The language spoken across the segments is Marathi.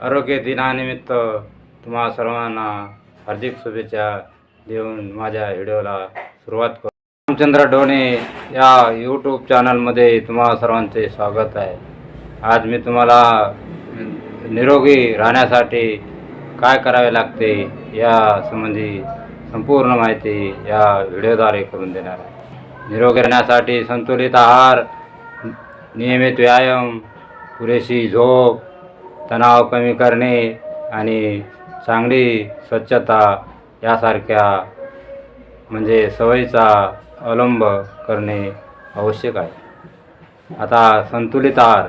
आरोग्य दिनानिमित्त तुम्हा सर्वांना हार्दिक शुभेच्छा देऊन माझ्या व्हिडिओला सुरुवात करू. रामचंद्र डोणे या यूट्यूब चॅनलमध्ये तुम्हा सर्वांचे स्वागत आहे. आज मी तुम्हाला निरोगी राहण्यासाठी काय करावे लागते या संबंधी संपूर्ण माहिती या व्हिडिओद्वारे करून देणार आहे. निरोगी राहण्यासाठी संतुलित आहार नियमित व्यायाम पुरेशी झोप तणाव कमी करणे आणि चांगली स्वच्छता यासारख्या म्हणजे सवयीचा अवलंब करणे आवश्यक आहे. आता संतुलित आहार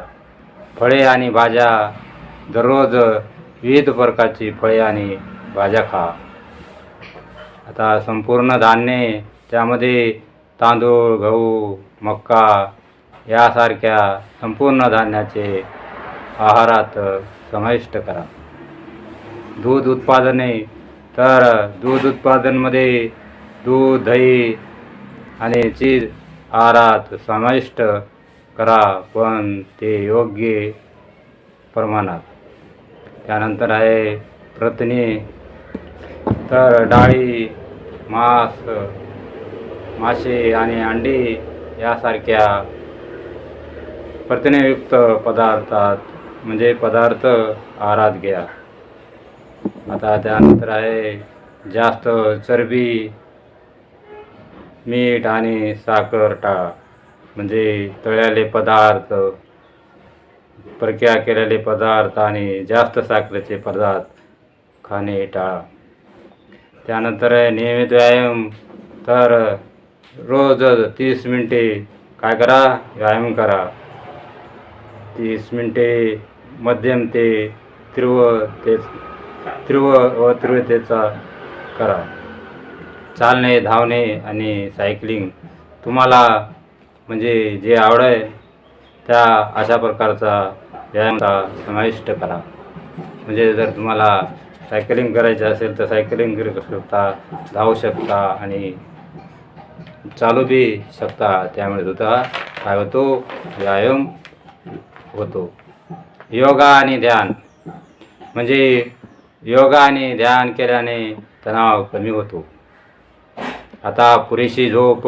फळे आणि भाज्या दररोज विविध प्रकारची फळे आणि भाज्या खा. आता संपूर्ण धान्ये त्यामध्ये तांदूळ गहू मक्का यासारख्या संपूर्ण धान्याचे आहारात समाविष्ट करा. दूध उत्पादने तर दूध उत्पादनमध्ये दूध दही आणि चीज आहारात समाविष्ट करा पण ते योग्य प्रमाणात. त्यानंतर आहे प्रथिने तर डाळी मांस मासे आणि अंडी यासारख्या प्रथिनेयुक्त पदार्थात म्हणजे पदार्थ आहारात घ्या. आता त्यानंतर आहे जास्त चरबी मीठ आणि साखर टाळा. म्हणजे तळलेले पदार्थ प्रक्रिया केलेले पदार्थ आणि जास्त साखरेचे पदार्थ खाणे टाळा. त्यानंतर आहे नियमित व्यायाम. तर रोज तीस मिनटे काय करा? व्यायाम करा. तीस मिनटे मध्यम ते तीव्र ते तीव्र व तीव्रतेचा करा. चालणे धावणे आणि सायकलिंग तुम्हाला म्हणजे जे आवड आहे त्या अशा प्रकारचा व्यायामचा समाविष्ट करा. म्हणजे जर तुम्हाला सायकलिंग करायची असेल तर सायकलिंग करू शकता धावू शकता आणि चालू बी शकता. त्यामुळे सुद्धा काय होतो? व्यायाम होतो. योगा आणि ध्यान. म्हणजे योगा आणि ध्यान केल्याने तणाव कमी होतो. आता पुरेशी झोप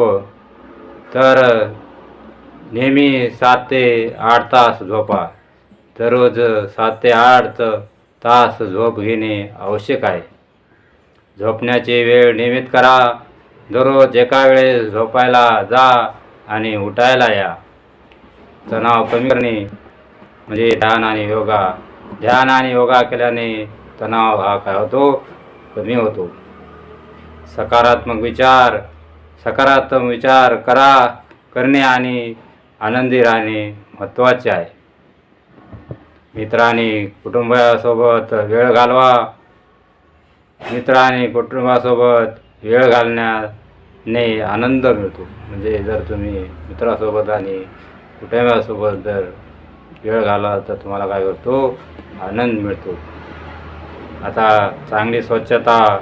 तर नेहमी सात ते आठ तास झोपा. दररोज सात ते आठ तास झोप घेणे आवश्यक आहे. झोपण्याची वेळ नियमित करा. दररोज एका वेळेस झोपायला जा आणि उठायला या. तणाव कमी करणे म्हणजे ध्यान आणि योगा ध्यान आणि योगा केल्याने तणाव हा काय होतो? कमी होतो. सकारात्मक विचार सकारात्मक विचार करा करणे आणि आनंदी राहणे महत्त्वाचे आहे. मित्रांनी कुटुंबासोबत वेळ घालवा. मित्र आणि कुटुंबासोबत वेळ घालण्याने आनंद मिळतो. म्हणजे जर तुम्ही मित्रासोबत आणि कुटुंबासोबत जर वेळ घाला तर तुम्हाला काय करतो? आनंद मिळतो. आता चांगली स्वच्छता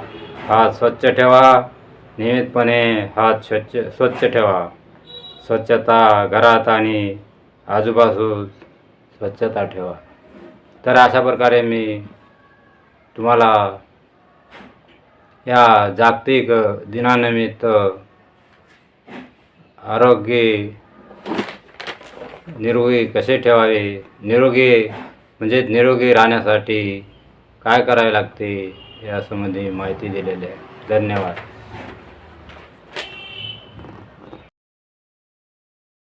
हात स्वच्छ ठेवा. नियमितपणे हात स्वच्छ स्वच्छ ठेवा. स्वच्छता घरात आणि आजूबाजू स्वच्छता ठेवा. तर अशा प्रकारे मी तुम्हाला या जागतिक दिनानिमित्त आरोग्य निरोगी कसे ठेवावे? निरोगी म्हणजे निरोगी राहण्यासाठी काय करावे लागते? यासंबंधी माहिती दिलेली आहे. धन्यवाद.